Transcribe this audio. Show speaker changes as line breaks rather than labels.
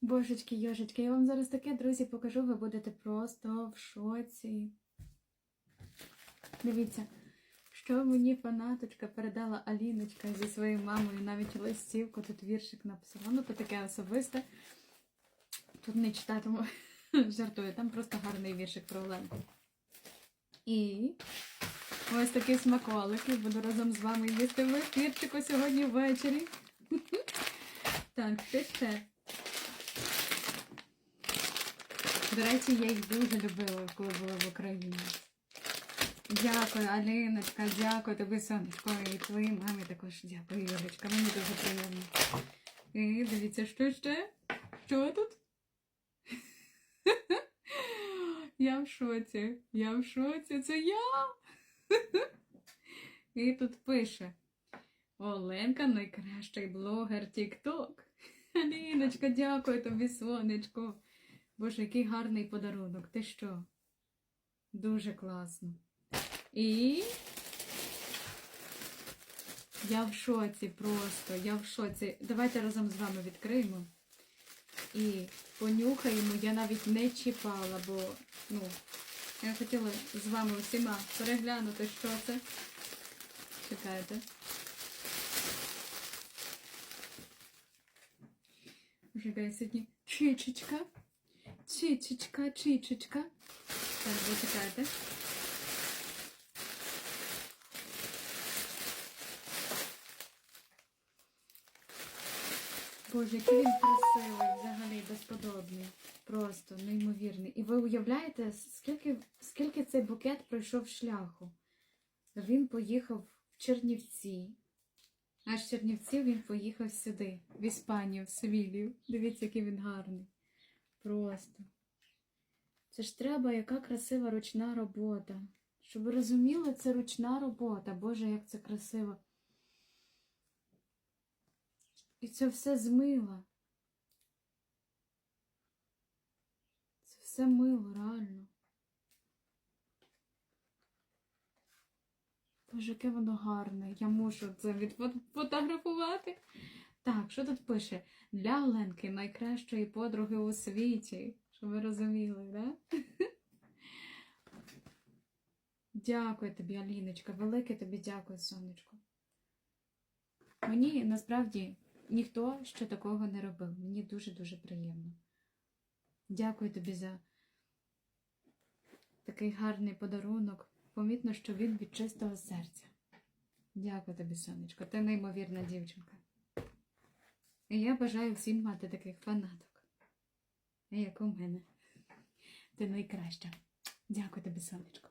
Божечки, йожечки, я вам зараз таке, друзі, покажу, ви будете просто в шоці. Дивіться, що мені фанаточка передала Аліночка зі своєю мамою, навіть листівку, тут віршик написала. Ну, то таке особисте. Тут не читатиму, жартую, там просто гарний віршик про Оленку. І ось такі смаколики. Буду разом з вами їсти в ефірчику сьогодні ввечері. Так, ще? До речі, я їх дуже любила, коли була в Україні. Дякую, Аліночка, дякую тобі, сонечко, і твоїй мамі також дякую, Юлечка, мені дуже приємно. І дивіться, що ще? Що тут? Я в шоці, я в шоці, це я. І тут пише Оленка найкращий блогер TikTok. Аліночка, дякую тобі, сонечко. Боже, який гарний подарунок. Ти що? Дуже класно. І я в шоці просто, я в шоці. Давайте разом з вами відкриємо. І понюхаємо. Я навіть не чіпала, бо ну, я хотіла з вами усіма переглянути, що це. Чекайте. Чекай, сьогодні чичечка. Чичечка, чичечка. Так, зачекайте. Боже, який він красивий, взагалі безподобний. Просто неймовірний. І ви уявляєте, скільки, скільки цей букет пройшов шляху? Він поїхав в Чернівці. А з Чернівців він поїхав сюди, в Іспанію, в Севілію. Дивіться, який він гарний. Просто. Це ж треба, яка красива ручна робота. Щоб ви розуміли, це ручна робота. Боже, як це красиво. І це все з мила. Це все мило, реально. Боже, яке воно гарне. Я можу це відфотографувати. Так, що тут пише? Для Оленки найкращої подруги у світі. Щоб ви розуміли, да? Дякую тобі, Аліночка. Велике тобі дякую, сонечко. Мені насправді ніхто ще такого не робив. Мені дуже-дуже приємно. Дякую тобі за такий гарний подарунок. Помітно, що він від чистого серця. Дякую тобі, сонечко. Ти неймовірна дівчинка. Я бажаю всім мати таких фанаток. Як у мене. Ти найкраща. Дякую тобі, сонечко.